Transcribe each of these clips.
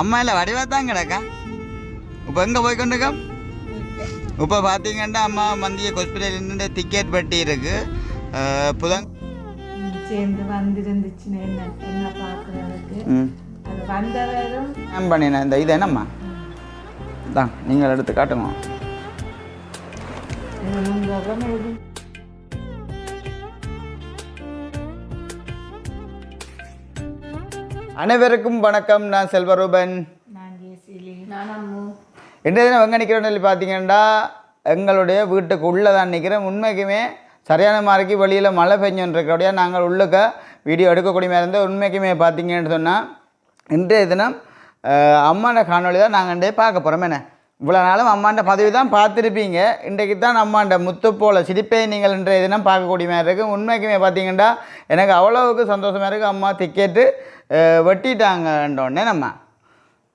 அம்மா இல்லை வடிவாக தான் கிடக்கா? இப்போ எங்கே போய் கொண்டுக்கா இப்போ பார்த்தீங்கன்னா அம்மா மந்திய ஹாஸ்பிட்டல் டிக்கெட் பெட்டி இருக்கு புதன் சேர்ந்து வந்திருந்துச்சுன்னு என்ன? என்ன பார்க்குறதுக்கு அது வந்தவரும் ஏன் பண்ணினேன். இந்த இது என்னம்மா? தான் நீங்கள் எடுத்து காட்டுங்க. அனைவருக்கும் வணக்கம். நான் செல்வரூபன். இன்றைய தினம் எங்கே நிற்கிறோன்னு சொல்லி பார்த்தீங்கன்னா எங்களுடைய வீட்டுக்கு உள்ளே தான் நிற்கிறேன் உண்மைக்குமே சரியான மாதிரிக்கு வெளியில் மழை பெஞ்சுன்னு இருக்கிறபடியா நாங்கள் உள்ளுக்க வீடியோ எடுக்கக்கூடிய மாதிரி இருந்தால் உண்மைக்குமே பார்த்தீங்கன்னு சொன்னால் இன்றைய தினம் அஹ், அம்மாண்ட காணொளி தான் நாங்கள் இன்றைய பார்க்க போகிறோம் என்ன? இவ்வளோ நாளும் அம்மாண்ட பதவி தான் பார்த்துருப்பீங்க. இன்றைக்கு தான் அம்மாண்ட முத்து போல சிரிப்பை நீங்கள் இன்றைய தினம் பார்க்கக்கூடிய மாதிரி இருக்குது உண்மைக்குமே பார்த்தீங்கன்னா எனக்கு அவ்வளவுக்கு சந்தோஷமாக இருக்குது அம்மா டிக்கெட்டு வெட்டிட்டாங்கன்றோடனே நம்ம.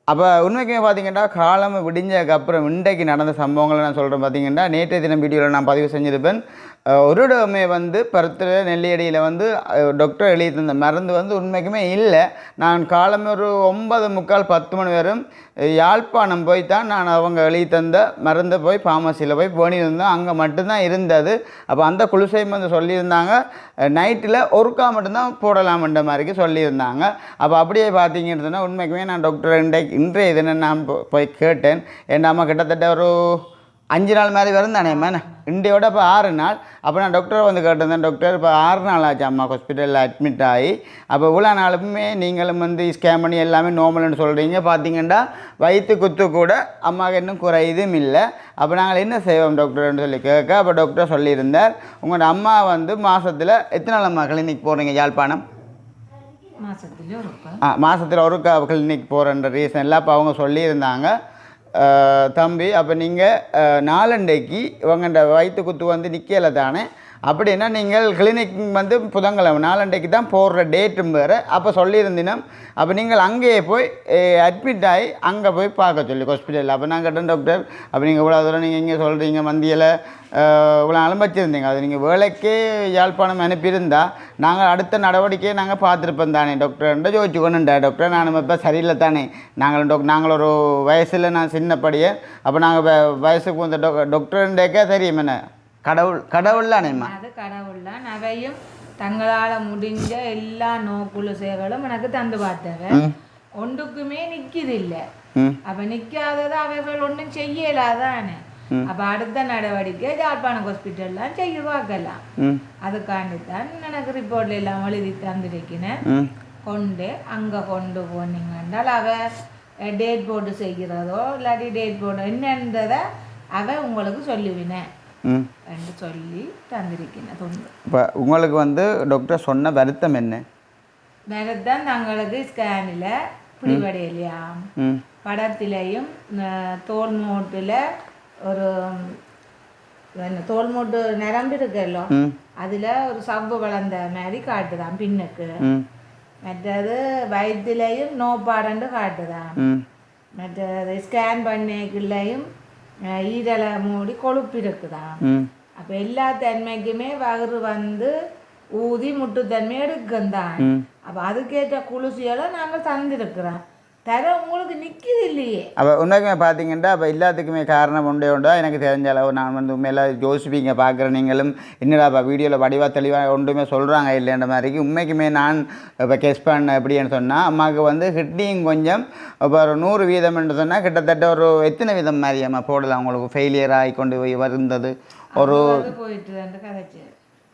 அப்போ உண்மைக்குமே பார்த்தீங்கன்னா காலம் விடிஞ்சதுக்கு அப்புறம் இன்றைக்கு நடந்த சம்பவங்களை நான் சொல்கிறேன் பார்த்தீங்கன்னா நேற்றைய தினம் வீடியோவில் நான் பதிவு செஞ்சிருப்பேன் அஹ் வந்து பருத்தில் நெல்லியடியில் வந்து டாக்டர் எழுதி தந்த மருந்து வந்து உண்மைக்குமே இல்லை. நான் காலம் ஒரு ஒன்பது முக்கால் பத்து மணி வரும். யாழ்ப்பாணம் போய் தான் நான் அவங்க எழுதி தந்த மருந்தை போய் ஃபார்மசியில் போய் போனியிருந்தேன் அங்கே மட்டும்தான் இருந்தது. அப்போ அந்த குளிசையும் வந்து சொல்லியிருந்தாங்க. நைட்டில் ஒருக்கா மட்டும்தான் போடலாம்ன்ற மாதிரிக்கு சொல்லியிருந்தாங்க. அப்போ அப்படியே பார்த்தீங்கன்னு சொன்னால் உண்மைக்குமே நான் டாக்டர் இன்றைக்கு இன்றைய தினம் நான் போ- போய் கேட்டேன். என் அம்மா கிட்டத்தட்ட ஒரு அஞ்சு நாள் மாதிரி வரும் தானே மேன இன்றையோட இப்போ ஆறு நாள். அப்போ நான் டாக்டரை வந்து கேட்டிருந்தேன் டாக்டர் இப்போ ஆறு நாள் ஆச்சு அம்மா ஹாஸ்பிட்டலில் அட்மிட் ஆகி. அப்போ இவ்வளோ நாளுமே நீங்களும் வந்து ஸ்கேன் பண்ணி எல்லாமே நார்மல்னு சொல்கிறீங்க பார்த்தீங்கன்னா வயிற்று குத்து கூட அம்மாவுக்கு இன்னும் குறையுதும் இல்லை. அப்போ நாங்கள் என்ன செய்வோம் டாக்டர்னு சொல்லி கேட்க அப்போ டாக்டர் சொல்லியிருந்தார் உங்களோட அம்மா வந்து மாதத்தில் எத்தனை நாள் அம்மா கிளினிக் போகிறீங்க யாழ்ப்பாணம்? மாதத்தில் ஒரு கிளினிக் போகிறன்ற ரீசனில் அப்போ அவங்க சொல்லியிருந்தாங்க. தம்பி அப்போ நீங்கள் நாலண்டைக்கு இவங்கண்ட வயிற்று குத்து வந்து நிற்கல தானே? அப்படின்னா நீங்கள் கிளினிக் வந்து புதன்கிழமை நாலண்டைக்கு தான் போடுற டேட்டும் வேறு. அப்போ சொல்லியிருந்தினோம் அப்போ நீங்கள் அங்கேயே போய் அட்மிட் ஆகி அங்கே போய் பார்க்க சொல்லி ஹாஸ்பிட்டலில் அப்போ நான் கேட்டேன் டாக்டர் அப்போ நீங்கள் இவ்வளோ தூரம் நீங்கள் இங்கே சொல்கிறீங்க மந்தியில் இவ்வளோ நாளும் அது நீங்கள் வேலைக்கே யாழ்ப்பாணம் அனுப்பியிருந்தா நாங்கள் அடுத்த நடவடிக்கையை நாங்கள் பார்த்துருப்போம் தானே. டாக்டர்ன்ற ஜோதிச்சு கொண்டுண்டா டாக்டர் நான் இப்போ சரியில்லை தானே. நாங்கள் டாக் நாங்கள் ஒரு வயசில் நான் சின்னப்படியே அப்போ நாங்கள் வயசுக்கு வந்த டாக்டர் டாக்டர்ன்றேக்கே தெரியும் என்ன. கடவுள் கடவுள் தானேம்மா அது கடவுள் தான் அவையும் தங்களால முடிஞ்ச எல்லா நோக்குலுசைகளும் எனக்கு தந்து பார்த்தவ. ஒன்றுக்குமே நிக்குது இல்ல அப்ப நிக்காதது அவைகள் ஒன்றும் செய்யலாதானே அப்ப அடுத்த நடவடிக்கை ஜாழ்ப்பாணம் ஹாஸ்பிட்டல்லாம் செய்ய பார்க்கலாம். அதுக்காண்டி தான் எனக்கு ரிப்போர்ட்ல எல்லாம் எழுதி தந்திருக்கிறேன். ம். கொண்டு அங்க கொண்டு போனீங்கன்றால் அவ டேட் போட்டு செய்கிறதோ இல்லாட்டி டேட் போட்டு என்னன்றதை அவ உங்களுக்கு சொல்லுவினேன் என்று சொல்லி தந்திருக்கிறேன் தொண்டு. இப்போ உங்களுக்கு வந்து டாக்டர் சொன்ன வருத்தம் என்ன? வேறதான் தங்களுக்கு ஸ்கேனில் புலிவடையிலையாம் ம். படத்திலையும் தோல் மூட்டில் ஒரு தோல் மூட்டு நிரம்பி இருக்குல்லோ அதில் ஒரு சவ்வு வளர்ந்த மாதிரி காட்டுதான் பின்னுக்கு. மற்றது வயிற்றுலையும் நோப்பாடண்டு காட்டுதான் மற்றது ஸ்கேன் பண்ணிக்குள்ளேயும் ஈரலை மூடி கொழுப்பு இருக்குதான் அப்போ எல்லா தன்மைக்குமே வகுறு வந்து ஊதி முட்டுத்தன்மை எடுக்கந்தான் அப்போ அதுக்கேற்ற குளிர்ச்சியெல்லாம் நாங்கள் தந்திருக்கிறோம் தர உங்களுக்கு நிற்கிது இல்லையே? அப்போ உண்மைக்குமே பார்த்தீங்கன்னா அப்போ எல்லாத்துக்குமே காரணம் உண்டே உண்டா? எனக்கு தெரிஞ்ச அளவு நான் வந்து உண்மையில யோசிப்பீங்க பார்க்குற நீங்களும். என்னடா இப்போ வீடியோவில் வடிவாக தெளிவாக ஒன்றுமே சொல்கிறாங்க இல்லைன்ற மாதிரிக்கு உண்மைக்குமே நான் இப்போ கெஸ் பண்ண எப்படின்னு சொன்னால் அம்மாவுக்கு வந்து கிட்னியும் கொஞ்சம் இப்போ ஒரு நூறு வீதம் என்று சொன்னால் கிட்டத்தட்ட ஒரு எத்தனை வீதம் மாதிரி அம்மா போடலாம் உங்களுக்கு? ஃபெயிலியர் ஆகி கொண்டு போய் வருந்தது. ஒரு போயிட்டு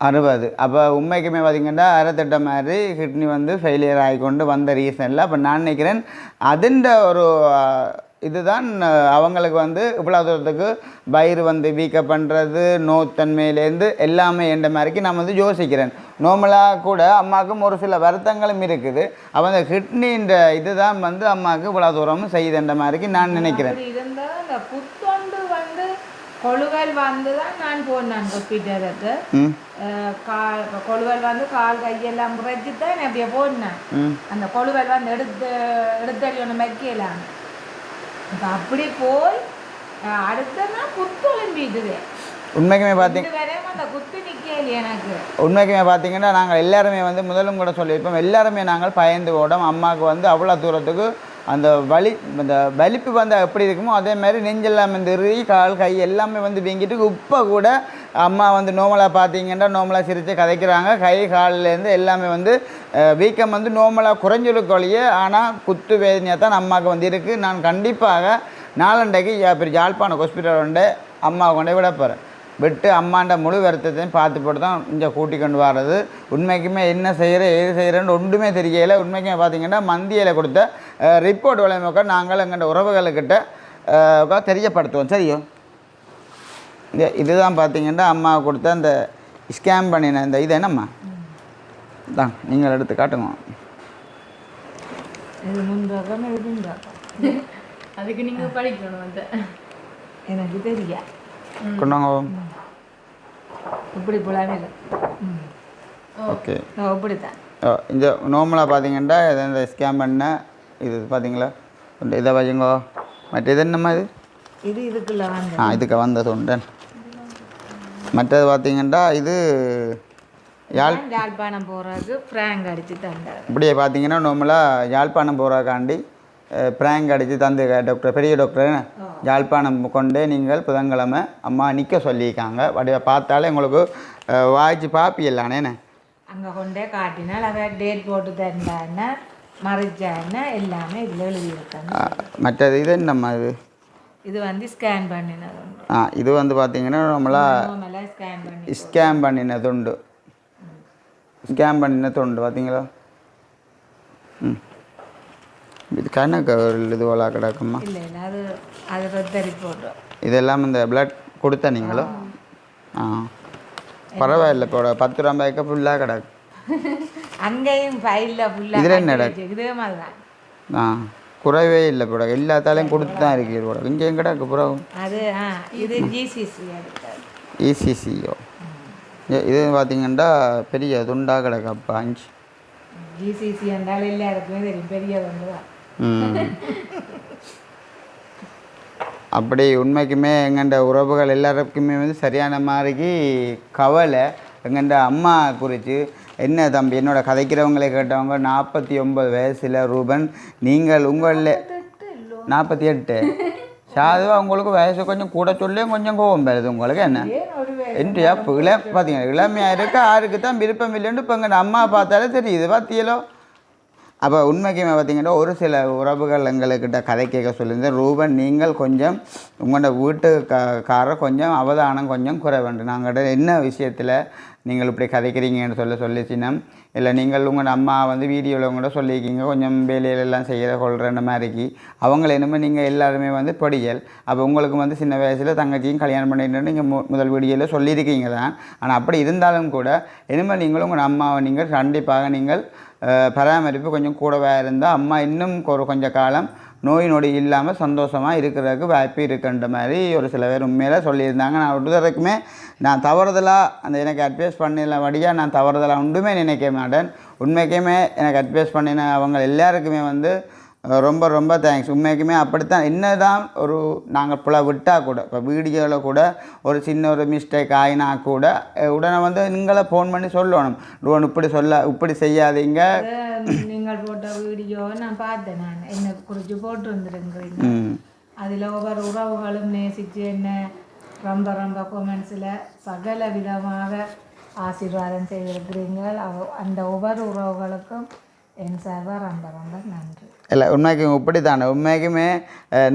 அறுபது. அப்போ உண்மைக்குமே பார்த்தீங்கன்னா அறத்திட்ட மாதிரி கிட்னி வந்து ஃபெயிலியர் ஆகிக்கொண்டு வந்த ரீசனில் அப்போ நான் நினைக்கிறேன் அதுண்ட ஒரு இதுதான் அவங்களுக்கு வந்து இவ்வளோ தூரத்துக்கு வயிறு வந்து வீக்கப் பண்ணுறது நோத்தன்மையிலேருந்து எல்லாமே என்ற மாதிரிக்கு நான் வந்து யோசிக்கிறேன். நார்மலாக கூட அம்மாவுக்கும் ஒரு சில வருத்தங்களும் இருக்குது. அப்போ அந்த கிட்னின்ற இதுதான் வந்து அம்மாவுக்கு இவ்வளோ தூரமும் செய்யுதுன்ற மாதிரிக்கு நான் நினைக்கிறேன். கொழுவல் வந்து தான் நான் போனேன் ஹாஸ்பிட்டலுக்கு கால் கொழுவல் வந்து கால் கையெல்லாம் முறைச்சி தான் அப்படியே போனேன். அந்த கொழுவல் வந்து எடுத்து எடுத்தடி ஒன்று வைக்கலாம் இப்போ அப்படி போய் அடுத்த நாள் குத்து ஒலிம்பிட்டுது உண்மைக்குமே பார்த்தீங்க உண்மைக்குமே பார்த்தீங்கன்னா நாங்கள் எல்லாருமே வந்து முதலும் கூட சொல்லியிருப்போம். எல்லாருமே நாங்கள் பயந்து ஓடம். அம்மாவுக்கு வந்து அவ்வளோ தூரத்துக்கு அந்த வலி அந்த வலிப்பு வந்தால் எப்படி இருக்குமோ அதே மாதிரி நெஞ்செல்லாம் இந்த இறுதி கால் கை எல்லாமே வந்து வீங்கிட்டு இப்போ கூட அம்மா வந்து நோமலாக பார்த்தீங்கன்னா நோமலாக சிரித்து கதைக்கிறாங்க. கை கால்லேருந்து எல்லாமே வந்து வீக்கம் வந்து நோமலாக குறைஞ்சிருக்கொழியே ஆனால் குத்து வேதனையாக தான் அம்மாவுக்கு வந்து இருக்குது நான் கண்டிப்பாக நாளண்டைக்கு பெரிய யாழ்ப்பாணம் ஹாஸ்பிட்டல் கொண்டு அம்மாவை கொண்டே விட போகிறேன் விட்டு அம்மாண்ட முழு வருத்தத்தையும் பார்த்து போட்டு தான் இங்கே கூட்டி கொண்டு வர்றது. உண்மைக்குமே என்ன செய்கிற ஏது செய்கிறேன்னு ஒன்றுமே தெரியல உண்மைக்குமே பார்த்தீங்கன்னா மந்தியில் கொடுத்த ரிப்போர்ட் விளையாமக்க நாங்கள் எங்கள்ட உறவுகளுக்கிட்ட தெரியப்படுத்துவோம். சரியோ? இந்த இதுதான் பார்த்தீங்கன்னா அம்மா கொடுத்த அந்த ஸ்கேம் பண்ணின இந்த இது என்னம்மா? தான் நீங்கள் எடுத்து காட்டுங்க. அதுக்கு நீங்க படிக்கணும் வந்து எனக்கு தெரியா. கொண்டாங்க இப்படி போலாமே ஓகே. ஓ, இந்த நார்மலாக பார்த்தீங்கன்னா இது இந்த ஸ்கேம் பண்ண இது பார்த்தீங்களா இந்த இதை வச்சுங்கோ மற்ற இது என்னம்மா இது? இது இதுக்குள்ள வந்து ஆ இதுக்கு வந்தது உண்டு. மற்றது பார்த்தீங்கன்னா இது யாழ் யாழ்ப்பாணம் போகிறதுக்கு ஃப்ராங்க் அடித்து தந்தார். இப்படியே பார்த்தீங்கன்னா நார்மலாக யாழ்ப்பாணம் போகிறக்காண்டி ப்ராங்க் அடித்து தந்து டாக்டர் பெரிய டாக்டர் யாழ்ப்பாணம் கொண்டு நீங்கள் புதன்கிழமை அம்மா நிற்க சொல்லியிருக்காங்க. வடிவ பார்த்தாலே உங்களுக்கு வாய்ச்சி பாப்பியலானேண்ணே அங்கே கொண்டே காட்டினால் அவ டேட் போட்டு தந்தான்னா மறைச்சான்னா எல்லாமே இதில் எழுதியிருக்காங்க. மற்றது இது என்னம்மா இது? இது வந்து ஸ்கேன் பண்ணினது ஆ இது வந்து பார்த்தீங்கன்னா நார்மலாக ஸ்கேன் பண்ணி ஸ்கேம் பண்ணினதுண்டு ஸ்கேம் பண்ணினதுண்டு பார்த்தீங்களா? ம். இது கணக்கு ஒரு இது போல கிடக்குமா இதெல்லாம் இந்த பிளட் கொடுத்த நீங்களோ? ஆ. பரவாயில்ல இப்போ பத்து ரூபாய்க்கு ஃபுல்லாக கிடக்கு. அங்கேயும் ஃபைலில் ஃபுல்லாக இதுல என்ன இதே மாதிரி தான். ஆ. குறைவே இல்லை போட எல்லாத்தாலையும் கொடுத்து தான் இருக்கு போட இங்கேயும் கிடக்கு புறம் அது இது ஜிசிசி இசிசியோ இது பார்த்தீங்கன்னா பெரிய துண்டாக கிடக்கு அப்போ அஞ்சு ஜிசிசி என்றால் எல்லாருக்குமே தெரியும். பெரிய வந்து தான். அப்படி உண்மைக்குமே எங்கண்ட உறவுகள் எல்லாருக்குமே வந்து சரியான மாதிரிக்கு கவலை. எங்கண்ட அம்மா குறித்து என்ன தம்பி என்னோட கதைக்கிறவங்களை கேட்டவங்க நாற்பத்தி ஒன்பது வயசில் ரூபன் நீங்கள் உங்களில் நாற்பத்தி எட்டு சாதுவாக உங்களுக்கு வயசு கொஞ்சம் கூட சொல்லி கொஞ்சம் கோபம் வருது உங்களுக்கு என்ன? ஏன் ஒரு என்றியா பார்த்தீங்கன்னா இளமையாக இருக்க யாருக்கு தான் விருப்பம் இல்லைன்னு இப்போ எங்கள் அம்மா பார்த்தாலே தெரியுது பார்த்தியலோ அப்போ உண்மைக்குமே பார்த்தீங்கன்னா ஒரு சில உறவுகள் எங்கள்கிட்ட கதை கேட்க சொல்லியிருந்தேன். ரூபன் நீங்கள் கொஞ்சம் உங்களோட வீட்டு க கொஞ்சம் அவதானம் கொஞ்சம் குறை வேண்டும். நாங்கள் என்ன விஷயத்தில் நீங்கள் இப்படி கதைக்கிறீங்கன்னு சொல்ல சொல்லிச்சின்னா இல்லை நீங்கள் உங்கள் அம்மா வந்து வீடியோவில் கூட சொல்லியிருக்கீங்க. கொஞ்சம் வேலையிலெல்லாம் செய்கிற கொள்கிற மாதிரிக்கு அவங்கள என்னமோ நீங்கள் எல்லாருமே வந்து பொடியல். அப்போ உங்களுக்கு வந்து சின்ன வயசில் தங்கச்சியும் கல்யாணம் பண்ணிட்டு நீங்கள் மு முதல் வீடியோவில் சொல்லியிருக்கீங்க தான் ஆனால் அப்படி இருந்தாலும் கூட இனிமேல் நீங்களும் உங்கள் அம்மாவை நீங்கள் கண்டிப்பாக நீங்கள் பராமரிப்பு கொஞ்சம் கூடவே இருந்தால் அம்மா இன்னும் ஒரு கொஞ்சம் காலம் நோய் நொடி இல்லாமல் சந்தோஷமாக இருக்கிறதுக்கு வாய்ப்பு இருக்குன்ற மாதிரி ஒரு சில பேர் உண்மையில் சொல்லியிருந்தாங்க. நான் விடுதலுக்குமே நான் தவறுதலாக அந்த எனக்கு அட்வைஸ் பண்ணினபடியாக நான் தவறுதலாக ஒன்றுமே நினைக்க மாட்டேன். உண்மைக்குமே எனக்கு அட்வைஸ் பண்ணின அவங்க எல்லாருக்குமே வந்து ரொம்ப ரொம்ப தேங்க்ஸ் உண்மைக்குமே அப்படித்தான். என்னதான் ஒரு நாங்கள் புல விட்டால் கூட இப்போ வீடியோவில் கூட ஒரு சின்ன ஒரு மிஸ்டேக் ஆகினா கூட உடனே வந்து நீங்களே ஃபோன் பண்ணி சொல்லணும். ரோன் இப்படி சொல்ல இப்படி செய்யாதீங்க. நீங்கள் போட்ட வீடியோவை நான் பார்த்தேன் நான். என்னை குறித்து போட்டிருந்துருங்கிறீங்க ம். அதில் ஒவ்வொரு உறவுகளும் நேசித்து என்ன ரொம்ப ரொம்ப கொமெண்ட்ஸில் சகல விதமாக ஆசீர்வாதம் செய்திருக்கிறீங்க. அவ- அந்த ஒவ்வொரு உறவுகளுக்கும் என் சார்பாக ரொம்ப ரொம்ப நன்றி. இல்லை உண்மைக்கும் இப்படி தானே உண்மைக்குமே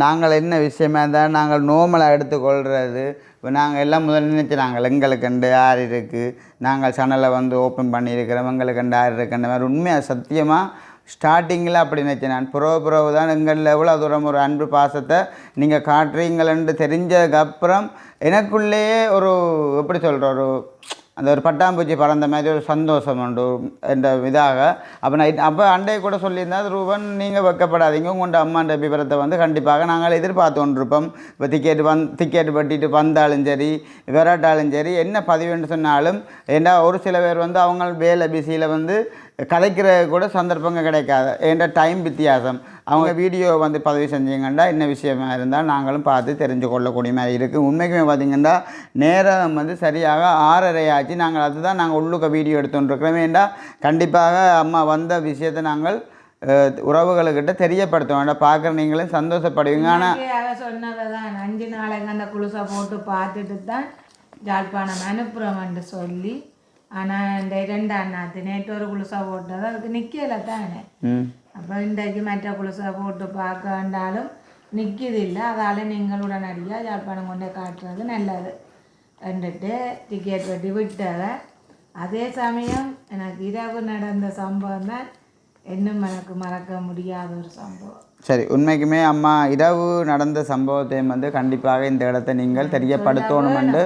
நாங்கள் என்ன விஷயமா இருந்தால் நாங்கள் நோமலாக எடுத்துக்கொள்கிறது இப்போ நாங்கள் எல்லாம் முதல்ல நினைச்சு நாங்கள் எங்களுக்குண்டு யார் இருக்குது நாங்கள் சேனலை வந்து ஓப்பன் பண்ணியிருக்கிறோம். எங்களுக்குண்டு யார் இருக்குன்ற மாதிரி உண்மையாக சத்தியமாக ஸ்டார்டிங்கில் அப்படி நினச்சேன் நான் புறவு புறவு தான் எங்களில் எவ்வளோ தூரம் ஒரு அன்பு பாசத்தை நீங்கள் காட்டுறீங்களென்று தெரிஞ்சதுக்கப்புறம் எனக்குள்ளேயே ஒரு எப்படி சொல்கிற ஒரு அந்த ஒரு பட்டாம்பூச்சி பறந்த மாதிரி ஒரு சந்தோஷம் உண்டு என்ற இதாக. அப்போ நான் அப்போ அண்டையை கூட சொல்லியிருந்தேன் ரூபன் நீங்கள் வைக்கப்படாதீங்க. உங்கள்கிட்ட அம்மாண்ட விபரத்தை வந்து கண்டிப்பாக நாங்கள் எதிர்பார்த்து கொண்டிருப்போம். இப்போ டிக்கெட் வந் டிக்கெட் பட்டிட்டு வந்தாலும் சரி விராட்டாலும் சரி என்ன பதிவுன்னு சொன்னாலும் ஏன்னா ஒரு சில பேர் வந்து அவங்க வேலை பிஸியில் வந்து கதைக்கிற கூட சந்தர்ப்பங்கள் கிடைக்காது. ஏன்டா டைம் வித்தியாசம்? அவங்க வீடியோ வந்து பதிவு செஞ்சீங்கன்னா என்ன விஷயமா இருந்தால் நாங்களும் பார்த்து தெரிஞ்சு கொள்ளக்கூடிய மாதிரி இருக்குது உண்மைக்குமே பார்த்தீங்கன்னா நேரம் வந்து சரியாக ஆறரை ஆச்சு. நாங்கள் அதுதான் நாங்கள் உள்ளுக்க வீடியோ எடுத்துகிட்டு இருக்கிறோம் கண்டிப்பாக அம்மா வந்த விஷயத்தை நாங்கள் உறவுகளுக்கிட்ட தெரியப்படுத்த வேண்டாம் பார்க்குற நீங்களும் சந்தோஷப்படுவீங்க. ஆனால் சொன்னதை தான் அஞ்சு நாளைக்கு அந்த குழுசை போட்டு பார்த்துட்டு தான் ஜாழ்ப்பாணம் அனுப்புகிறோம்னு சொல்லி ஆனால் இந்த ரெண்டாம் நாத்து நேற்று ஒரு குளுசா போட்டது அதுக்கு நிற்கல தானே அப்போ இன்றைக்கு மற்ற குளுசை போட்டு பார்க்க வேண்டாலும் நிற்கிது இல்லை அதால் நீங்கள் உடனடியாக யாழ்ப்பாணம் கொண்டு காட்டுறது நல்லது வந்துட்டு டிக்கெட் வெட்டி விட்டத அதே சமயம் எனக்கு இரவு நடந்த சம்பவம் தான் இன்னும் எனக்கு மறக்க முடியாத ஒரு சம்பவம் சரி உண்மைக்குமே அம்மா இரவு நடந்த சம்பவத்தையும் வந்து கண்டிப்பாக இந்த இடத்தை நீங்கள் தெரியப்படுத்தணுமென்று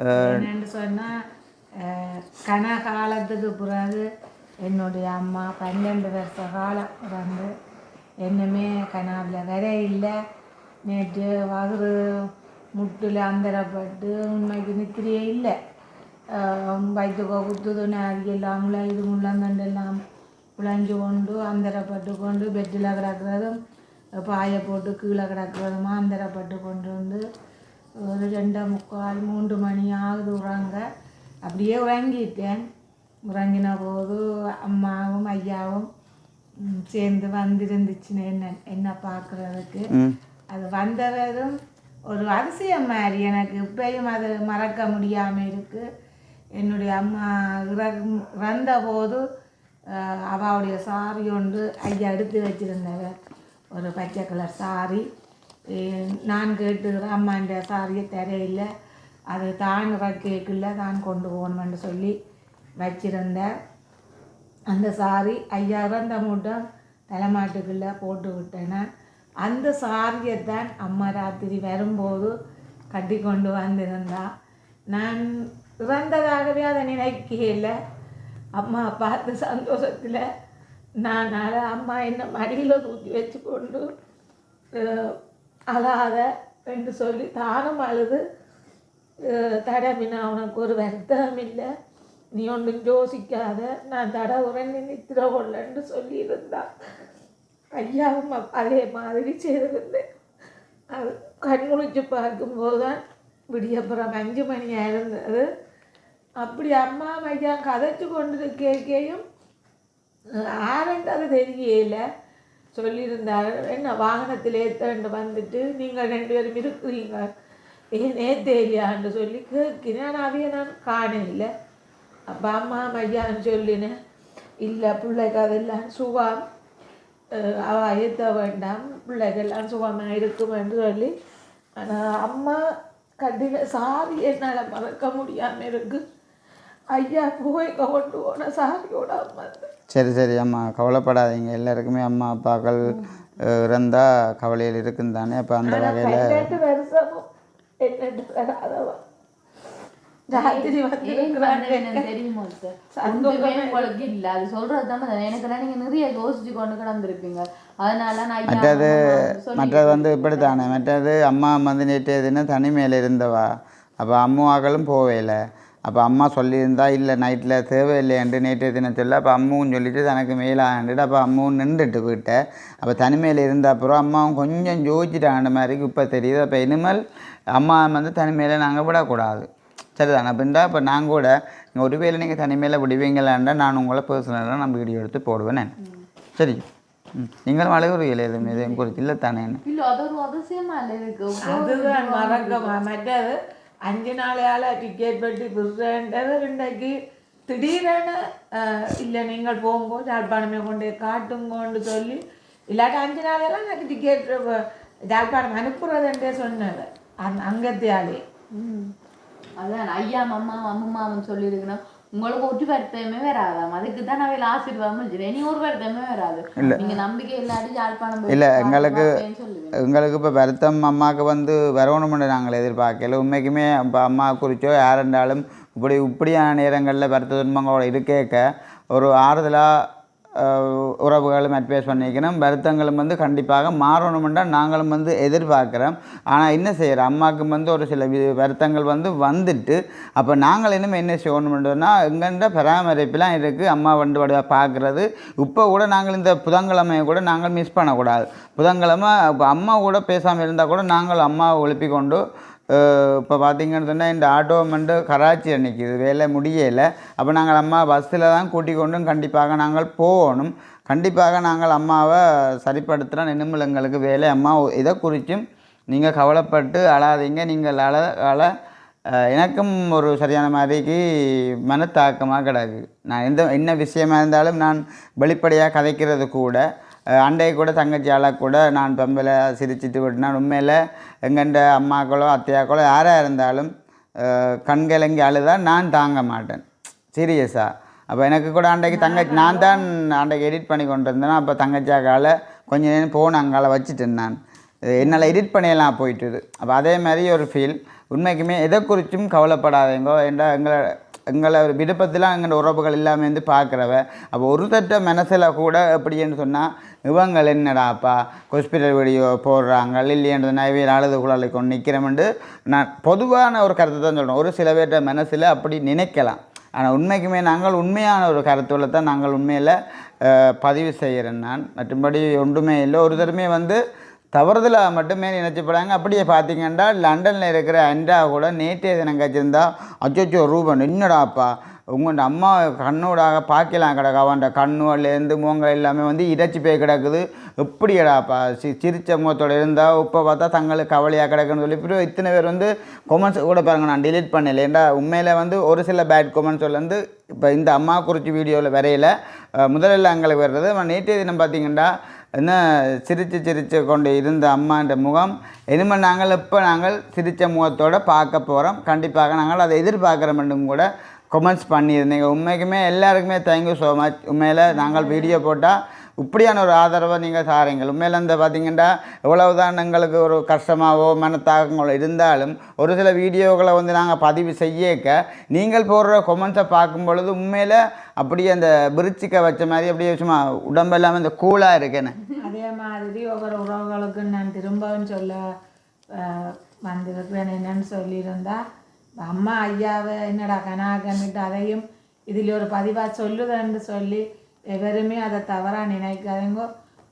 என்னன்னு சொன்னால் கன காலத்துக்கு பிறகு என்னுடைய அம்மா பன்னெண்டு வருஷ காலம் பிறந்து என்னமே கனாவில் வர இல்லை. நேற்று வகுறு முட்டில் அந்தரப்பட்டு உண்மைக்கு நித்திரியே இல்லை. வயிற்றுக்கோ குத்துதுன்னு நாரியெல்லாம் இது முள்ளந்தண்டெல்லாம் புழஞ்சு கொண்டு அந்தரப்பட்டு கொண்டு பெட்டில் கிடக்கிறதும் பாயை போட்டு கீழே கிடக்கிறதுமா அந்தரப்பட்டு கொண்டு வந்து ஒரு ரெண்டு முக்கால் மூன்று மணி ஆகுது உறங்க. அப்படியே உறங்கிட்டேன். உறங்கின போது அம்மாவும் ஐயாவும் சேர்ந்து வந்திருந்துச்சுன்னு என்ன என்ன பார்க்குறதுக்கு. அது வந்தவரும் ஒரு அதிசயம் மாதிரி எனக்கு இப்பயும் அது மறக்க முடியாமல் இருக்குது என்னுடைய அம்மா இறந்த போது அஹ், அவாவுடைய சாரி ஒன்று ஐயா எடுத்து வச்சிருந்தவ. ஒரு பச்சை கலர் சாரி நான் கேட்டுக்கிறேன் அம்மாண்ட சாரியை தரையில் அது தான் இறக்கேக்குள்ள தான் கொண்டு போகணுமென்று சொல்லி வச்சிருந்தேன் அந்த சாரி ஐயா இறந்த மூட்டம் தலைமாட்டுக்குள்ளே போட்டு விட்டேன்னா அந்த சாரியை தான் அம்மா ராத்திரி வரும்போது கட்டி கொண்டு வந்திருந்தா. நான் இறந்ததாகவே அதை நினைக்கையில் அம்மா பார்த்து சந்தோஷத்தில் நான் அம்மா என்னை மடியில் தூக்கி வச்சு கொண்டு அழாத என்று சொல்லி தானும் அழுது தடவினா உனக்கு ஒரு வருத்தம் இல்லை நீ ஒன்றும் யோசிக்காத நான் தட உடனே நித்திர கொள்ளன்னு சொல்லியிருந்தான் ஐயாவும் அதே மாதிரி செய்திருந்தேன் அது கண்முழிச்சு பார்க்கும்போது தான் விடியப்புறம் அஞ்சு மணி ஆயிருந்தது அப்படி அம்மா ஐயா கதைச்சு கொண்டு கேட்கையும் ஆரண்டது தெரியல சொல்லியிருந்தாரு என்ன வாகனத்தில் ஏற்ற வந்துட்டு நீங்கள் ரெண்டு பேரும் இருக்கிறீங்க ஏன் ஏத்தேலியான்னு சொல்லி கேட்கிறேன். அதையே நான் காணல அப்போ அம்மா ஐயான்னு சொல்லினேன் இல்லை பிள்ளைக்கு அதெல்லாம் சுகம் அவ ஏற்ற வேண்டாம். பிள்ளைகள்லாம் சுகமாக இருக்குமென்று சொல்லி. ஆனால் அம்மா கட்டின சாரி என்னால் மறக்க முடியாமல் இருக்கு. ஐயா போய் கொண்டு போன சாரியோட அம்மா. சரி சரி அம்மா கவலைப்படாதீங்க. எல்லாருக்குமே அம்மா அப்பாக்கள் அஹ், இறந்தா கவலையில் இருக்குன்னு தானே அப்போ அந்த வகையில் ராத்திரி தெரியுமா இல்ல அது எனக்கெல்லாம் நீங்க நிறைய யோசிச்சு கொண்டு கிடந்திருப்பீங்க அதனால நான் மற்றது மற்றது வந்து இப்படி தானே மற்றது அம்மா வந்து நேற்று எதுனா தனிமையில் இருந்தவா. அப்போ அம்மாக்களும் போவேல அப்போ அம்மா சொல்லியிருந்தா இல்லை நைட்டில் தேவையில்லையாண்டு நேற்று தினத்தில் அப்போ அம்மாவும் சொல்லிட்டு தனக்கு மேலாண்டுட்டு அப்போ அம்மாவும் நின்றுட்டு போயிட்டேன் அப்போ தனிமையில் இருந்த அப்புறம் அம்மாவும் கொஞ்சம் யோசிச்சுட்டாண்ட மாதிரி இப்போ தெரியுது. அப்போ இனிமேல் அம்மா வந்து தனிமையில் நாங்கள் விடக்கூடாது. சரிதானே? அப்படின்டா இப்போ நான் கூட நீங்கள் ஒருவேளை நீங்கள் தனிமையில் விடுவீங்களாண்டா நான் உங்களை பர்சனலாக நான் வீடியோ எடுத்து போடுவேன் நான். சரி. நீங்களும் அழகுறீங்களே எதுவும் எதுவும் குறித்து இல்லை தானே? இல்ல அது ஒரு அதிசயமா இல்ல அதுதான் மறக்க மற்றது அஞ்சு நாளையால் டிக்கெட் பெட்டி விடுறேன்றது இன்றைக்கு திடீரென இல்லை நீங்கள் போகும்போது யாழ்ப்பாணமே கொண்டு போய் காட்டுங்கோன்னு சொல்லி இல்லாட்டி அஞ்சு நாளையெல்லாம் எனக்கு டிக்கெட் யாழ்ப்பாணம் அனுப்புறதுன்றே சொன்னது அந் அங்கத்தியாலே. அதான் ஐயா அம்மா அம்மாவும் சொல்லியிருக்கணும். உங்களுக்கு ஒரு வருத்தமே வராதாம் அதுக்கு தான் நான் ஆசீர்வாதம் இனி ஒரு வருத்தமே வராது. நீங்க நம்பிக்கை இல்லாட்டி யாழ்ப்பாணம் இல்லை எங்களுக்கு எங்களுக்கு இப்போ வருத்தம் அம்மாவுக்கு வந்து வரணும்னு நாங்கள் எதிர்பார்க்கல. உண்மைக்குமே இப்போ அம்மா குறிச்சோ யாருண்டாலும் இப்படி இப்படியான நேரங்களில் வருத்த துன்பங்களோட இருக்கேக்க. ஒரு ஆறுதலாக உறவுகளும் அட்வைஸ் பண்ணிக்கணும். வருத்தங்களும் வந்து கண்டிப்பாக மாறணுமெண்டா நாங்களும் வந்து எதிர்பார்க்குறோம். ஆனால் என்ன செய்கிற அம்மாவுக்கு வந்து ஒரு சில வருத்தங்கள் வந்து வந்துட்டு அப்போ நாங்கள் இன்னும் என்ன செய்யணுமென்றோன்னா எங்கள்கிட்ட பராமரிப்புலாம் இருக்குது அம்மா வந்து வடிவா பார்க்குறது இப்போ கூட நாங்கள் இந்த புதன்கிழமையை கூட நாங்கள் மிஸ் பண்ணக்கூடாது. புதன்கிழமை இப்போ அம்மா கூட பேசாமல் இருந்தால் கூட நாங்கள் அம்மாவை எழுப்பி கொண்டு இப்போ பார்த்தீங்கன்னு சொன்னால் இந்த ஆட்டோ வந்து கராச்சியில் நிற்கிது வேலை முடியலை. அப்போ நாங்கள் அம்மா பஸ்ஸில் தான் கூட்டிக் கொண்டும் கண்டிப்பாக நாங்கள் போகணும். கண்டிப்பாக நாங்கள் அம்மாவை சரிப்படுத்துகிறோம் இன்னும் எங்களுக்கு வேலை அம்மா இதை குறித்தும் நீங்கள் கவலைப்பட்டு அழாதீங்க. நீங்கள் அழ அழ எனக்கும் ஒரு சரியான மாதிரிக்கு மனத்தாக்கமாக கிடக்கு. நான் எந்த என்ன விஷயமா இருந்தாலும் நான் வெளிப்படையாக கதைக்கிறது கூட. அண்டையை கூட தங்கச்சியால கூட நான் பம்பில் சிரிச்சிட்டு விட்டேன் உண்மையில் எங்கண்ட அம்மாக்களோ அத்தையாக்களோ யாராக இருந்தாலும் கண்கலங்கி அழுதா நான் தாங்க மாட்டேன். சீரியஸாக அப்போ எனக்கு கூட அன்றைக்கு தங்கச்சி நான் தான் அன்றைக்கு எடிட் பண்ணி கொண்டு இருந்தேன் அப்போ தங்கச்சியாக்கால கொஞ்ச நேரம் ஃபோன் அங்கால வச்சுட்டேன் நான். என்னால் எடிட் பண்ணியெல்லாம் போயிட்டுது. அப்போ அதே மாதிரி ஒரு ஃபீல் உண்மைக்குமே எதை குறித்தும் கவலைப்படாதீங்கோ ஏண்டா எங்களை எங்களை ஒரு விருப்பத்தில் எங்களோட உறவுகள் எல்லாமே வந்து பார்க்குறவ அப்போ ஒரு தட்ட மனசில் கூட எப்படின்னு சொன்னால் இவங்கள் என்னடாப்பா? ஹாஸ்பிட்டல் வீடியோ போடுறாங்க. இல்லையன்றது நைவேல் அழுது குழலை கொண்டு நிற்கிறமெண்டு நான் பொதுவான ஒரு கருத்தை தான் சொல்கிறேன் ஒரு சில பேர்கிட்ட மனசில் அப்படி நினைக்கலாம். ஆனால் உண்மைக்குமே நாங்கள் உண்மையான ஒரு கருத்துள்ள தான் நாங்கள் உண்மையில் பதிவு செய்கிறேன் நான். மற்றும்படி ஒன்றுமே இல்லை. ஒரு தடமே வந்து தவறுதலாக மட்டுமே நினச்சிப்படாங்க அப்படியே பார்த்தீங்கன்னா லண்டனில் இருக்கிற அண்டா கூட நேற்றைய தினம் கச்சிருந்தா அச்சோச்சோ ரூபன் என்னடாப்பா? உங்களோட அம்மா கண்ணோடாக பார்க்கலாம் கிடக்கு. அவன்ட கண்ணுலேருந்து மூங்க எல்லாமே வந்து இறைச்சி போய் கிடக்குது. எப்படியடாப்பா சி சிரிச்ச முகத்தோட இருந்தால் இப்போ பார்த்தா தங்களுக்கு கவலையாக கிடக்குன்னு சொல்லி. இப்போ இத்தனை பேர் வந்து கொமெண்ட்ஸ் கூட பாருங்க நான் டிலீட் பண்ணல. ஏன்டா உண்மையில் வந்து ஒரு சில பேட் கொமெண்ட்ஸ் வந்து இப்போ இந்த அம்மா குறித்து வீடியோவில் வரையில் முதலில் எங்களுக்கு வர்றது நேற்றைய தினம் பார்த்தீங்கன்னா என்ன சிரித்து சிரித்து கொண்டு இருந்த அம்மான்ற முகம். இனிமேல் நாங்கள் இப்போ நாங்கள் சிரித்த முகத்தோடு பார்க்க போகிறோம் கண்டிப்பாக நாங்கள் அதை எதிர்பார்க்குறோம் கூட கொமெண்ட்ஸ் பண்ணியிருந்தீங்க. உண்மைக்குமே எல்லாருக்குமே தேங்க்யூ ஸோ மச் உண்மையில் நாங்கள் வீடியோ போட்டால் இப்படியான ஒரு ஆதரவை நீங்கள் சாரீங்க உண்மையில் இந்த பார்த்தீங்கன்னா எவ்வளவுதான் எங்களுக்கு ஒரு கஷ்டமாவோ மனத்தாக்கங்களோ இருந்தாலும் ஒரு சில வீடியோக்களை வந்து நாங்கள் பதிவு செய்யக்க நீங்கள் போடுற கொமெண்ட்ஸை பார்க்கும் பொழுது உண்மையில் அப்படியே அந்த பிரிச்சிக்க வச்ச மாதிரி அப்படியே சும்மா உடம்பெல்லாம் இந்த கூலாக இருக்கேன்னு. அதே மாதிரி ஒவ்வொரு உறவுகளுக்கும் நான் திரும்பவும் சொல்ல அஹ், என்னன்னு சொல்லியிருந்தா அம்மா ஐயாவை என்னடா கனாகன்னுட்டு அதையும் இதில் ஒரு பதிவாக சொல்லுதன்னு சொல்லி எவருமே அதை தவறாக நினைக்காதீங்க.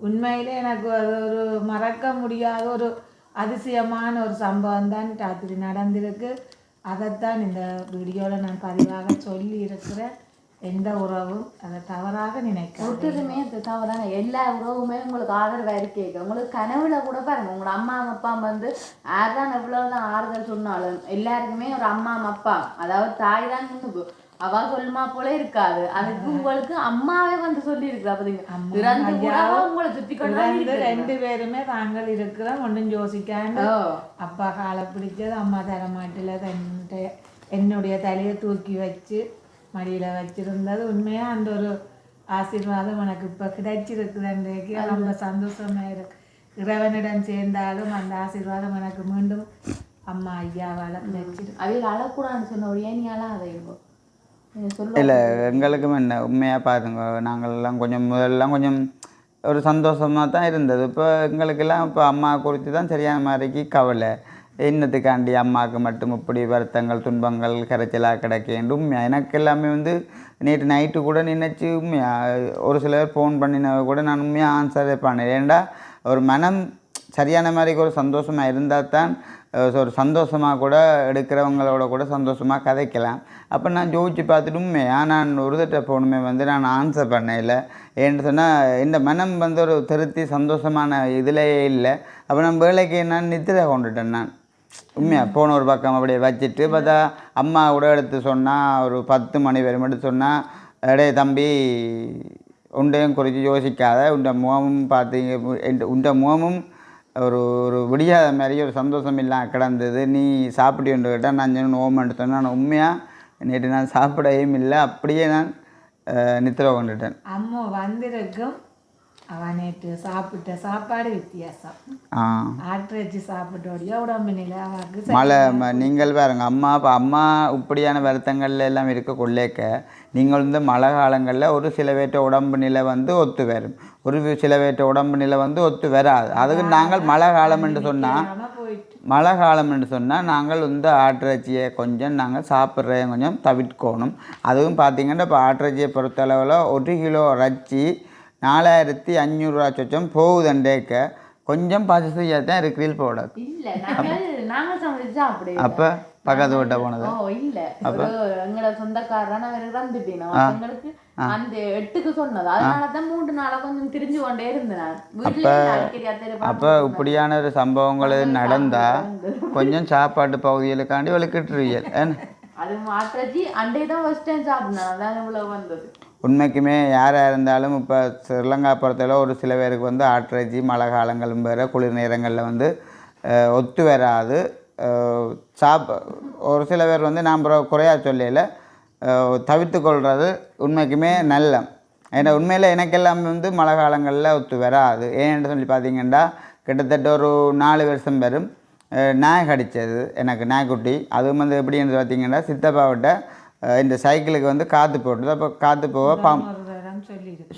உண்மையிலே எனக்கு அது ஒரு மறக்க முடியாத ஒரு அதிசயமான ஒரு சம்பவம் தான் ராத்திரி நடந்திருக்கு. அதைத்தான் இந்த வீடியோவில் நான் பதிவாக சொல்லி இருக்கிறேன் எந்த உறவும் அதை தவறாக நினைக்காது ஒருத்தருமே அது தவறான எல்லா உறவுமே உங்களுக்கு ஆதரவா இருக்கேங்க உங்களுக்கு கனவுல கூட பாருங்க உங்களோட அம்மா அப்பா வந்து யார்தான் எவ்வளவுதான் ஆறுதல் சொன்னாலும் எல்லாருக்குமே ஒரு அம்மா அப்பா அதாவது தாய் தான் முன்னுக்கு அவ சொல்லுமா போல இருக்காது. அதுக்கு உங்களுக்கு அம்மாவே வந்து சொல்லி இருக்கா பாத்தீங்க இருக்கிறா. ரெண்டு பேருமே தாங்கள் இருக்கிறோம் ஒன்றும் யோசிக்காண்டு ஓ. அப்பா காலை பிடிச்சது அம்மா தரமாட்டில் தன்னுடைய என்னுடைய தலையை தூக்கி வச்சு மடியில் வச்சிருந்தது உண்மையாக அந்த ஒரு ஆசீர்வாதம் எனக்கு இப்போ கிடைச்சிருக்குதுன்றதுக்கு ரொம்ப சந்தோஷமா இருக்கு இறைவனிடம் சேர்ந்தாலும் அந்த ஆசீர்வாதம் எனக்கு மீண்டும் அம்மா ஐயாவால் கிடைச்சிருக்கு அவையில் அழக்கூடாதுன்னு சொன்ன ஒரு ஏன் நீ அழாதைங்க சொல்ல இல்லை எங்களுக்கும் என்ன உண்மையாக பாருங்க நாங்கள் எல்லாம் கொஞ்சம் முதல்லாம் கொஞ்சம் ஒரு சந்தோஷமாக தான் இருந்தது இப்போ எங்களுக்கெல்லாம் இப்போ அம்மா குறித்து தான் சரியான மாதிரிக்கு கவலை இன்னத்துக்காண்டி அம்மாவுக்கு மட்டும் இப்படி வருத்தங்கள் துன்பங்கள் கரைச்சலாக கிடைக்கேன் உண்மையாக எனக்கு எல்லாமே வந்து நேற்று நைட்டு கூட நினச்சி உண்மையாக ஒரு சிலர் ஃபோன் பண்ணினவ கூட நான் உண்மையாக ஆன்சரே பண்ணேன் ஏன்டா ஒரு மனம் சரியான மாதிரி ஒரு சந்தோஷமாக இருந்தால் தான் ஒரு சந்தோஷமாக கூட எடுக்கிறவங்களோட கூட சந்தோஷமாக கதைக்கலாம். அப்போ நான் ஜோதிச்சு பார்த்துட்டு உண்மையாக நான் ஒரு தட்ட ஃபோனுமே வந்து நான் ஆன்சர் பண்ணல. ஏன்னு சொன்னால் இந்த மனம் வந்து ஒரு திருத்தி சந்தோஷமான இதிலேயே இல்லை. அப்போ நான் வேலைக்கு நான் நித்திரை கொண்டுட்டேன் நான். உண்மையாக போன ஒரு பக்கம் அப்படியே வச்சுட்டு பார்த்தா அம்மா கூட எடுத்து சொன்னால் ஒரு பத்து மணி வரை மட்டும் சொன்னால் எடே தம்பி உண்டையும் குறித்து யோசிக்காத. உண்ட முகமும் பார்த்தீங்க என் உண்ட முகமும் ஒரு ஒரு விடியாத மாதிரி ஒரு சந்தோஷம் இல்லாமல் கிடந்தது. நீ சாப்பிட்டு கேட்டால் நான் சொன்ன என்று சொன்னேன். நான் உண்மையாக நேற்று நான் சாப்பிடவும் இல்லை. அப்படியே நான் நித்திர கொண்டுட்டேன். அம்மா வந்திருக்கும் அவ நேற்று சாப்பிட்ட சாப்பாடு வித்தியாசம். ஆ. ஆட்டிறைச்சி சாப்பிட்டோடைய உடம்பு நிலை அவருக்கு. மழை நீங்கள் பாருங்க அம்மா இப்போ அம்மா இப்படியான வருத்தங்கள்ல எல்லாம் இருக்க கொள்ளேக்க நீங்கள் வந்து மழை காலங்களில் ஒரு சில பேர்ட்ட உடம்பு நிலை வந்து ஒத்து வரும். ஒரு சில பேர்ட்ட உடம்பு நிலை வந்து ஒத்து வராது. அதுக்கு நாங்கள் மழை காலம் என்று சொன்னால் மழை காலம் என்று சொன்னால் நாங்கள் வந்து ஆட்டிறைச்சியை கொஞ்சம் நாங்கள் சாப்பிட்றத கொஞ்சம் தவிர்க்கணும். அதுவும் பார்த்தீங்கன்னா இப்போ ஆட்டிறைச்சியை பொறுத்தளவில் ஒரு கிலோ இறைச்சி நாலாயிரத்தி அஞ்சூறுரூவா சொச்சம் போகுதுண்டேக்க கொஞ்சம் பசுசியாக தான் போட. நாங்க சமைச்சு சாப்பிடுவோம் அப்போ பக்கத்து வீட்டை போனது. இல்ல. எங்களோட சொந்தக்காரரான எங்களுக்கு அந்த எட்டுக்கு சொன்னது. அதனாலதான் மூன்று நாளா கொஞ்சம் திரிஞ்சு கொண்டே இருந்தேன் அப்போ இப்படியான ஒரு சம்பவங்கள் நடந்தால் கொஞ்சம் சாப்பாட்டு பகுதிகளுக்காண்டி விளக்கிட்டுருவியல் அது மாற்றாச்சு அண்டே தான் ஃபர்ஸ்ட் டைம் சாப்பிட்டேன் அதான் இவ்வளவு வந்தது. உண்மைக்குமே யாராக இருந்தாலும் இப்போ ஸ்ரீலங்கா பொறுத்தவரை ஒரு சில பேருக்கு வந்து ஆட்டிறைச்சி மழை காலங்களும் வேறு குளிர் நேரங்களில் வந்து ஒத்து வராது. சாப் ஒரு சில பேர் வந்து நாம் குறையாக சொல்லல. தவிர்த்து கொள்வது உண்மைக்குமே நல்ல ஏன்னா உண்மையில் எனக்கெல்லாம் வந்து மழை காலங்களில் ஒத்து வராது. ஏன்னு சொல்லி பார்த்தீங்கன்னா கிட்டத்தட்ட ஒரு நாலு வருஷம் வரும். நாய் கடித்தது எனக்கு நாய்க்குட்டி. அதுவும் வந்து எப்படின்னு பார்த்தீங்கன்னா சித்தப்பாவிட்ட இந்த சைக்கிளுக்கு வந்து காற்று போட்டுது. அப்போ காற்று போக பாம்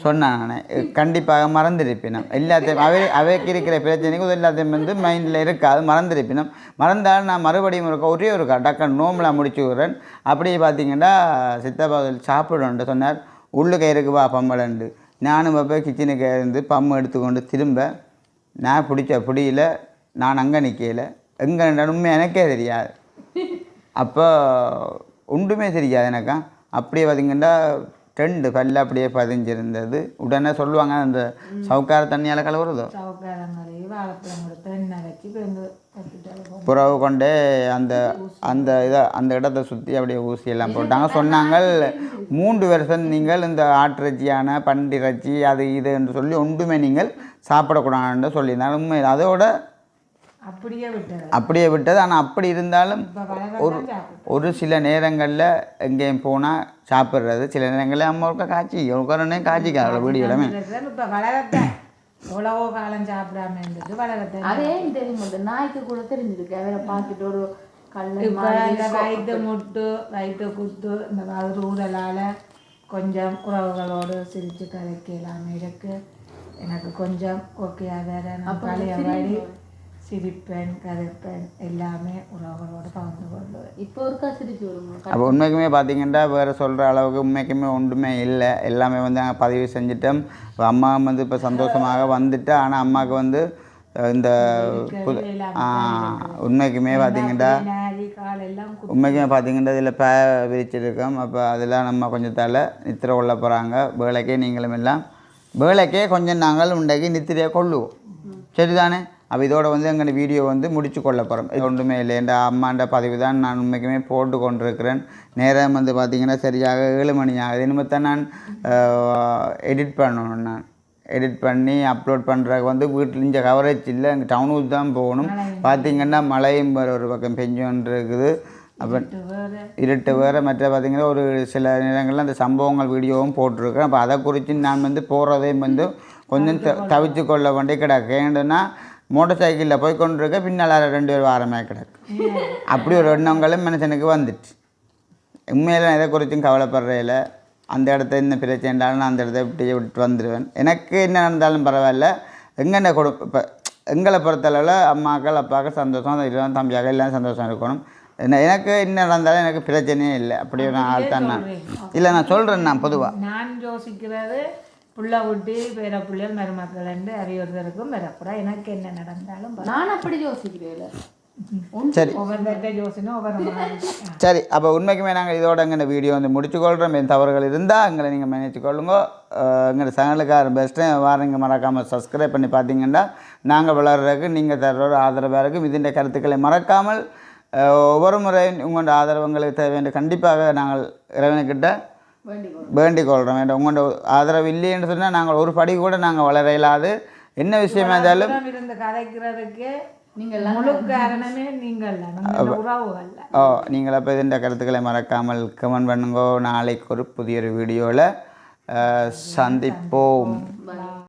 சொன்னேன் நான். கண்டிப்பாக மறந்துருப்பினம். எல்லாத்தையும் அவை அவைக்கு இருக்கிற பிரச்சனைக்கு இது எல்லாத்தையும் வந்து மைண்டில் இருக்காது மறந்துருப்பினம். மறந்தாலும் நான் மறுபடியும் இருக்க ஒரே ஒரு டக்குன்னு நோம்பில் முடிச்சு விட்றேன். அப்படியே பார்த்தீங்கன்னா சித்தப்பா சாப்பிடுன்ட்டு சொன்னார். உள்ளுக்க இருக்குவா பம்பளண்டு நானும் போய் கிச்சனுக்கு இருந்து பம்பு எடுத்துக்கொண்டு திரும்ப நான் பிடிச்ச பிடியில நான் அங்கே நிற்கல எங்கே உண்மை எனக்கே தெரியாது. அப்போ ஒன்றுமே தெரியாது எனக்கா. அப்படியே பார்த்தீங்கன்னா ரெண்டு பல்லு அப்படியே பதிஞ்சிருந்தது. உடனே சொல்லுவாங்க அந்த சவுக்கார தண்ணியால் கலவுறதோ? புறவு கொண்டே அந்த அந்த இதை அந்த இடத்த சுற்றி அப்படியே ஊசி எல்லாம் போட்டாங்க சொன்னாங்க மூன்று வருஷம் நீங்கள் இந்த ஆட்டிறைச்சியான பண்டிறைச்சி அது இது என்று சொல்லி ஒன்றுமே நீங்கள் சாப்பிடக்கூடாதுன்னு சொல்லியிருந்தாங்க. உண்மை அதோட அப்படியே விட்டது. அப்படியே விட்டது. ஆனால் அப்படி இருந்தாலும் ஒரு ஒரு சில நேரங்களில் எங்கேயும் போனால் சாப்பிட்றது சில நேரங்களில் அம்மா ஒருக்கா காய்ச்சி நேரம் காய்ச்சிக்காத வீடியோலமே இப்போ வளரத்தான் எவ்வளவோ காலம் சாப்பிடாம இருந்தது வளரத்தான் அதே தெரியும்? நாய்க்கு கூட தெரிஞ்சிருக்கு. அவரை பார்த்துட்டு ஒரு கல்ல வயிற்று முட்டு வயிற்று குத்து இந்த மாதிரி ஊழலால் கொஞ்சம் உறவுகளோடு சிரித்து கதைக்கலாம இருக்கு. எனக்கு கொஞ்சம் ஓகேயா வேற நான் பழைய வழி சிரிப்பேன் கதைப்பேன் எல்லாமே உறவுகளோடு பகிர்ந்து கொள்வேன் இப்போ ஒரு கசிரிச்சு வருங்க அப்போ உண்மைக்குமே பார்த்தீங்கன்னா வேறு சொல்கிற அளவுக்கு உண்மைக்குமே ஒன்றுமே இல்லை எல்லாமே வந்து நாங்கள் பதிவு செஞ்சிட்டோம் இப்போ அம்மா வந்து இப்போ சந்தோஷமாக வந்துட்டு ஆனால் அம்மாவுக்கு வந்து இந்த புது உண்மைக்குமே பார்த்தீங்கன்னா கு- உண்மைக்குமே பார்த்தீங்கன்னா இதில் பே விரிச்சிருக்கோம் அப்போ அதெல்லாம் நம்ம கொஞ்சம் தலை நித்திரை கொள்ள போகிறாங்க வேலைக்கே நீங்களும் எல்லாம் வேலைக்கே கொஞ்சம் நாங்கள் உண்டாக்கி நித்திரையை கொள்ளுவோம் சரிதானே அப்போ இதோட வந்து எங்கள் வீடியோ வந்து முடிச்சு கொள்ள போகிறோம் இது ஒன்றுமே இல்லை. என் அம்மாண்ட பதிவு தான் நான் உண்மைக்குமே போட்டு கொண்டிருக்கிறேன். நேரம் வந்து பார்த்திங்கன்னா சரியாக ஏழு மணி ஆகுது. இனிமேல் தான் நான் எடிட் பண்ணணும் நான். எடிட் பண்ணி அப்லோட் பண்ணுறதுக்கு வந்து வீட்டில் இங்கே கவரேஜ் இல்லை. அங்கே டவுனுக்கு தான் போகணும். பார்த்தீங்கன்னா மழையும் ஒரு பக்கம் பெஞ்சோன்னு இருக்குது. அப்போ இருட்டு வேறு. மற்ற பார்த்திங்கன்னா ஒரு சில நேரங்களில் அந்த சம்பவங்கள் வீடியோவும் போட்டிருக்கேன் அப்போ அதை குறித்து நான் வந்து போகிறதையும் வந்து கொஞ்சம் த தவிச்சு கொள்ள வேண்டிய கிடக்கு. ஏன்னா மோட்டார் சைக்கிளில் போய் கொண்டிருக்க பின்னால் ரெண்டு பேர் வாரமே கிடக்கு. அப்படி ஒரு எண்ணங்களும் மனுஷனுக்கு வந்துட்டு உண்மையில நான் இதை குறித்தும் கவலைப்படுறதில்ல. அந்த இடத்த என்ன பிரச்சனை இருந்தாலும் நான் அந்த இடத்த விட்டு விட்டு வந்துடுவேன் எனக்கு என்ன நடந்தாலும் பரவாயில்ல. எங்கென்ன கொடு இப்போ எங்களை பொறுத்தளவில் அம்மாக்கள் அப்பாக்கள் சந்தோஷம் இருவன் தம்பியாக எல்லாம் சந்தோஷம் இருக்கணும். என்ன எனக்கு என்ன நடந்தாலும் எனக்கு பிரச்சனையே இல்லை. அப்படி ஒரு ஆள் தான் நான். இல்லை நான் சொல்கிறேன் நான் பொதுவாக நான் யோசிக்கிறது புள்ள குட்டி பேர பிள்ளைகள் மருமக்கள் என்று வரக்கூடா எனக்கு என்ன நடந்தாலும். நான் அப்படி யோசிக்கிறேன் சரி. சரி அப்போ உண்மைக்குமே நாங்கள் இதோட எங்கள் வீடியோ வந்து முடிச்சுக்கொள்கிறோம் என் தவறுகள் இருந்தால் எங்களை நீங்கள் மன்னிச்சு கொள்ளுங்க. எங்கள் சேனலுக்கார பெஸ்ட்டு வாரங்க மறக்காமல் சப்ஸ்கிரைப் பண்ணி பார்த்தீங்கன்னா நாங்கள் வளர்கிறதுக்கு நீங்கள் தர்ற ஒரு ஆதரவாக இருக்கும். இதுன்ற கருத்துக்களை மறக்காமல் ஒவ்வொரு முறை உங்களோட ஆதரவுங்களுக்கு தேவையான கண்டிப்பாக நாங்கள் இறைவனுக்கிட்ட வேண்டிக் கொள்கிறோம் வேண்டாம் உங்களோட ஆதரவு இல்லைன்னு சொன்னால் நாங்கள் ஒரு படி கூட நாங்கள் வளர இயலாது. என்ன விஷயமா இருந்தாலும் ஓ நீங்கள் அப்போ இந்த கருத்துக்களை மறக்காமல் கமெண்ட் பண்ணுங்க. நாளைக்கு ஒரு புதிய ஒரு வீடியோவில் சந்திப்போம்.